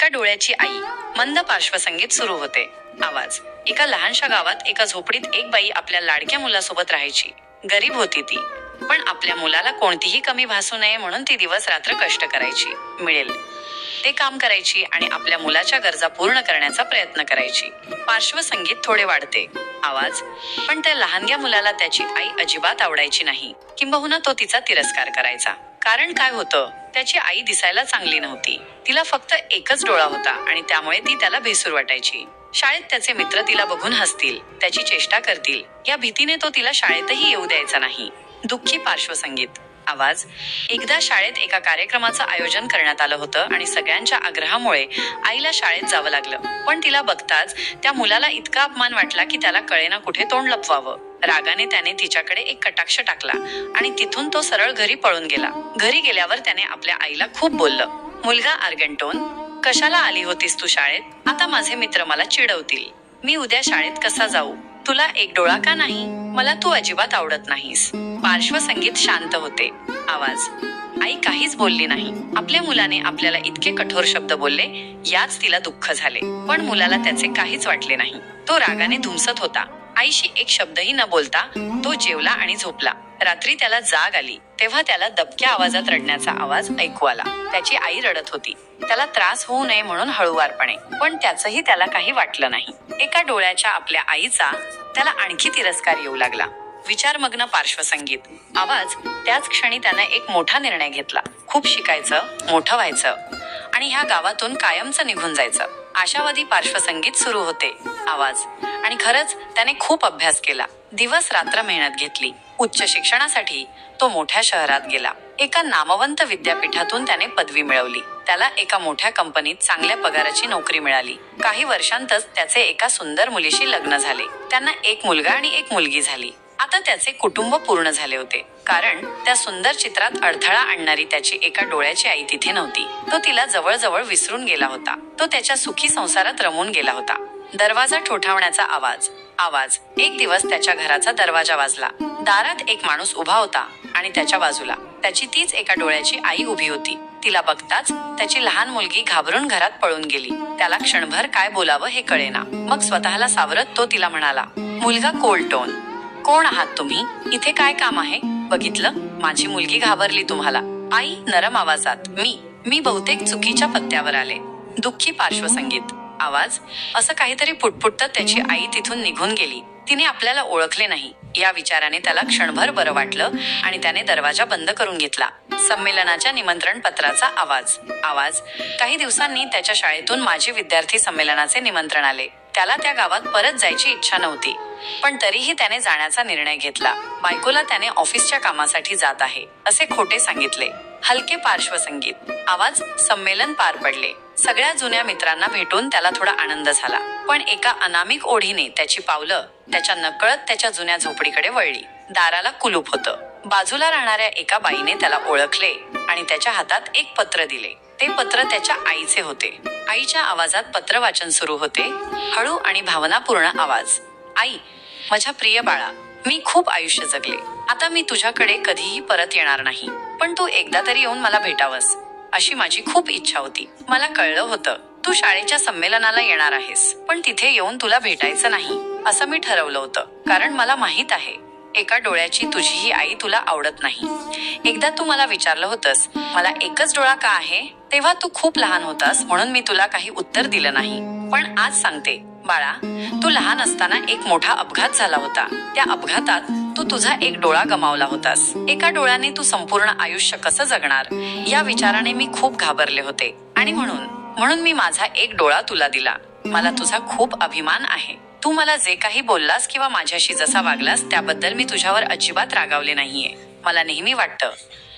एका डोळ्याची आई मंद पार्श्वसंगीत सुरू होते. आवाज. एका लहानशा गावात एका झोपडीत एक बाई आपल्या लाडक्या मुलासोबत राहायची. गरीब होती ती. पण आपल्या मुलाला कोणतीही कमी भासू नये म्हणून ती दिवस रात्र कष्ट करायची. मिळेल. ते काम करायची आणि आपल्या मुलाच्या गरजा पूर्ण करण्याचा प्रयत्न करायची. पार्श्वसंगीत थोडे वाढते. आवाज. पण त्या लहानग्या मुलाला त्याची आई अजिबात आवडायची नाही. किंबहुना तो तिचा तिरस्कार करायचा. कारण काय होतं? त्याची आई दिसायला चांगली नव्हती. तिला फक्त एकच डोळा होता आणि त्यामुळे ती त्याला भेसूर वाटायची. शाळेत त्याचे मित्र तिला बघून हसतील त्याची चेष्टा करतील. या भीतीने तो तिला शाळेतही येऊ द्यायचा नाही. दुःखी पार्श्वसंगीत. आवाज. एकदा शाळेत एका कार्यक्रमाचं आयोजन करण्यात आलं होतं आणि सगळ्यांच्या आग्रहामुळे आईला शाळेत जावं लागलं. पण तिला बघताच त्या मुलाला इतका अपमान वाटला की त्याला कळेना कुठे तोंड लपवावं. रागाने त्याने तिच्याकडे एक कटाक्ष टाकला आणि तिथून तो सरळ घरी पळून गेला. घरी गेल्यावर त्याने आपल्या आईला खूप बोललं मुलगा आर्गंटोन कशाला आली होतीस तू शाळेत? आता माझे मित्र मला चिडवतील. मी उद्या शाळेत कसा जाऊ? तुला एक डोळा का नाही? मला तू अजिबात आवडत नाहीस. पार्श्वसंगीत शांत होते. आवाज आई काहीच बोलली नाही. आपल्या मुलाने आपल्याला इतके कठोर शब्द बोलले याच तिला दुःख झाले. पण मुलाला त्याचे काहीच वाटले नाही. तो रागाने धुमसत होता. आईशी एक शब्दही न बोलता तो जेवला आणि झोपला. रात्री त्याला जाग आली तेव्हा त्याला दबक्या आवाजात रडण्याचा आवाज ऐकू आला. त्याची आई रडत होती. त्याला त्रास होऊ नये म्हणून हळूवारपणे पण त्याचंही त्याला काही वाटलं नाही. एका डोळ्याच्या आपल्या आईचा त्याला आणखी तिरस्कार येऊ लागला. विचारमग्न पार्श्वसंगीत. आवाज त्याच क्षणी त्यानं एक मोठा निर्णय घेतला. खूप शिकायचं मोठं व्हायचं. आणि ह्या गावातून कायमचं निघून जायचं. आशावादी पार्श्वसंगीत सुरू होते. आवाज. आणि खरंच त्याने खूप अभ्यास केला. दिवस रात्र मेहनत घेतली. उच्च शिक्षणासाठी तो मोठ्या शहरात गेला. एका नामवंत विद्यापीठातून त्याने पदवी मिळवली. त्याला एका मोठ्या कंपनीत चांगल्या पगाराची नोकरी मिळाली. काही वर्षांतच त्याचे एका सुंदर मुलीशी लग्न झाले. त्यांना एक मुलगा आणि एक मुलगी झाली. आता त्याचे कुटुंब पूर्ण झाले होते. कारण त्या सुंदर चित्रात अडथळा आणणारी त्याची एका डोळ्याची आई तिथे नव्हती. तो तिला जवळजवळ विसरून गेला होता. तो त्याच्या सुखी संसारात रमून गेला होता. दरवाजा ठोठावण्याचा आवाज आवाज. एक दिवस त्याच्या घराचा दरवाजा वाजला. दारात एक माणूस उभा होता आणि त्याच्या बाजूला. त्याची तीच एका डोळ्याची आई उभी होती. तिला बघताच त्याची लहान मुलगी घाबरून घरात पळून गेली. त्याला क्षणभर काय बोलावं हे कळेना. मग स्वतःला सावरत तो तिला म्हणाला मुलगा कोल्टोन कोण आहात तुम्ही? इथे काय काम आहे? बघितलं? माझी मुलगी घाबरली तुम्हाला. आई नरम आवाजात मी मी बहुतेक चुकीच्या पत्त्यावर आले. दुःखी पार्श्वसंगीत. आवाज? असं काहीतरी पुटपुटत त्याची आई तिथून निघून गेली. तिने आपल्याला ओळखले नाही. या विचाराने त्याला क्षणभर बरं वाटलं आणि त्याने दरवाजा बंद करून घेतला. संमेलनाच्या निमंत्रण पत्राचा आवाज. आवाज? काही दिवसांनी त्याच्या शाळेतून माझे विद्यार्थी संमेलनाचे निमंत्रण आले. त्याला त्या गावात परत जायची इच्छा नव्हती. पण तरीही त्याने जाण्याचा निर्णय घेतला. बायकोला त्याने ऑफिसच्या कामासाठी जात आहे असे खोटे सांगितले. हलके पार्श्वसंगीत. आवाज संमेलन पार पडले. सगळ्या जुन्या मित्रांना भेटून त्याला थोडा आनंद झाला. पण एका अनामिक ओढीने त्याची पावलं त्याच्या नकळत त्याच्या जुन्या झोपडीकडे वळली. दाराला कुलूप होतं. बाजूला राहणाऱ्या एका बाईने त्याला ओळखले आणि त्याच्या हातात एक पत्र दिले. ते पत्र त्याच्या आईचे होते. आईच्या आवाजात पत्र वाचन सुरू होते. हळू आणि भावनापूर्ण आवाज. आई माझ्या प्रिय बाळा मी खूप आयुष्य जगले. आता मी तुझ्याकडे कधीही परत येणार नाही. पण तू एकदा तरी येऊन मला भेटावंस अशी माझी खूप इच्छा होती. मला कळलं होतं तू शाळेच्या संमेलनाला येणार आहेस पण तिथे येऊन तुला भेटायचं नाही असं मी ठरवलं होतं. कारण मला माहीत आहे एका डोळ्याची तुझीही आई तुला आवडत नाही. एकदा तू मला विचारलं होतंस मला एकच डोळा का आहे? तेव्हा तू खूप लहान होतास म्हणून मी तुला काही उत्तर दिलं नाही. पण आज सांगते बाळा तू लहान असताना एक मोठा अपघात झाला होता. त्या अपघातात तू तुझा एक डोळा गमावला होतास. एका डोळ्याने तू संपूर्ण आयुष्य कसं जगणार? या विचाराने मी खूप घाबरले होते. आणि म्हणून म्हणून मी माझा एक डोळा तुला दिला. मला तुझा खूप अभिमान आहे. तू मला जे काही बोललास किंवा माझ्याशी जसा वागलास त्याबद्दल मी तुझ्यावर अजिबात रागावले नाहीये. मला नेहमी वाटतं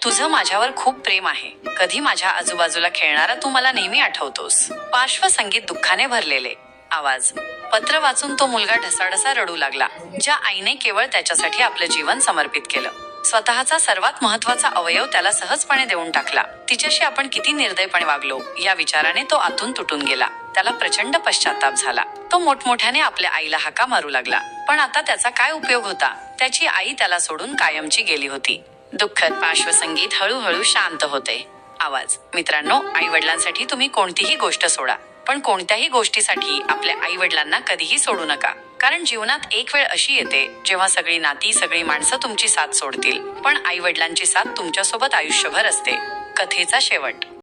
तुझं माझ्यावर खूप प्रेम आहे. कधी माझ्या आजूबाजूला खेळणारा तू मला नेहमी आठवतोस. पार्श्वसंगीत दुःखाने भरलेले. आवाज. पत्र वाचून तो मुलगा ढसाढसा रडू लागला ज्या आईने केवळ त्याच्यासाठी आपलं जीवन समर्पित केलं. स्वतःचा सर्वात महत्त्वाचा अवयव त्याला सहजपणे देऊन टाकला. तिच्याशी आपण किती निर्दयपणे वागलो या विचाराने तो आतून तुटून गेला. त्याला प्रचंड पश्चाताप झाला. तो मोठमोठ्याने आपल्या आईला हाका मारू लागला. पण आता त्याचा काय उपयोग होता? त्याची आई त्याला सोडून कायमची गेली होती. दुःखद पार्श्वसंगीत हळूहळू शांत होते. आवाज. मित्रांनो आई वडिलांसाठी तुम्ही कोणतीही गोष्ट सोडा. पण कोणत्याही गोष्टीसाठी आपल्या आई वडिलांना कधीही सोडू नका. कारण जीवनात एक वेळ अशी येते जेव्हा सगळी नाती सगळी माणसं तुमची साथ सोडतील. पण आई वडिलांची साथ तुमच्यासोबत आयुष्यभर असते. कथेचा शेवट.